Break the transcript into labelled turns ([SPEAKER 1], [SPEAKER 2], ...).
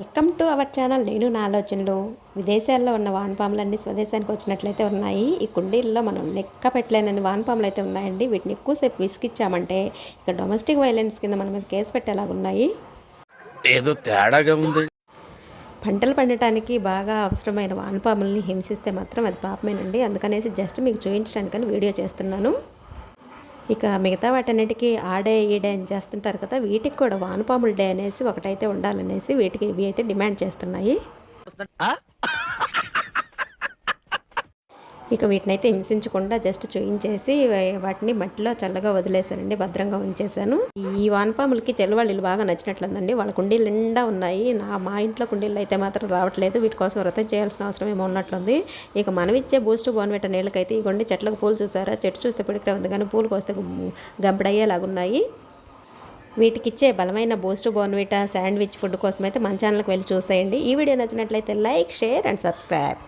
[SPEAKER 1] Welcome to our channel నేను నా ఆలోచనలు విదేశాల్లో ఉన్న వానపాములన్నీ స్వదేశానికి వచ్చినట్లయితే ఉన్నాయి. ఈ కుండీల్లో మనం లెక్క పెట్టలేనని వానపాములు అయితే ఉన్నాయండి. వీటిని ఎక్కువసేపు విసిగిచ్చామంటే ఇక డొమెస్టిక్ వైలెన్స్ కింద మన మీద కేసు పెట్టేలాగా ఉన్నాయి.
[SPEAKER 2] ఏదో తేడాగా ఉంది.
[SPEAKER 1] పంటలు పండటానికి బాగా అవసరమైన వానపాముల్ని హింసిస్తే మాత్రం అది పాపమేనండి. అందుకనేసి జస్ట్ మీకు చూపించడానికని వీడియో చేస్తున్నాను. ఇక మిగతా వాటన్నిటికీ ఆడే ఈ డే అని చేస్తుంటారు కదా వీటికి కూడా వానపాముల డే అనేసి ఒకటైతే ఉండాలనేసి వీటికి ఇవి అయితే డిమాండ్ చేస్తున్నాయి. ఇక వీటిని అయితే హింసించకుండా జస్ట్ చూయించేసి వాటిని మట్టిలో చల్లగా వదిలేశానండి భద్రంగా ఉంచేశాను. ఈ వానపాములకి చెల్లవాళ్ళు బాగా నచ్చినట్లుందండి. వాళ్ళ కుండీలు నిండా ఉన్నాయి. నా మా ఇంట్లో కుండీలు అయితే మాత్రం రావట్లేదు. వీటి కోసం వ్రతం చేయాల్సిన అవసరం ఏమో ఉన్నట్లుంది. ఇక మనం ఇచ్చే బూస్ట్ బోన్విట నీళ్ళకైతే ఈ కొండి చెట్లకు పూలు చూసారా? చెట్టు చూస్తే పిడికే ఉంది కానీ పూలు కోస్తే గంపడయ్యేలాగున్నాయి. వీటికిచ్చే బలమైన బూస్ట్ బోన్విటా శాండ్విచ్ ఫుడ్ కోసం అయితే మన ఛానల్కి వెళ్ళి చూసేయండి. ఈ వీడియో నచ్చినట్లయితే లైక్ షేర్ అండ్ సబ్స్క్రైబ్.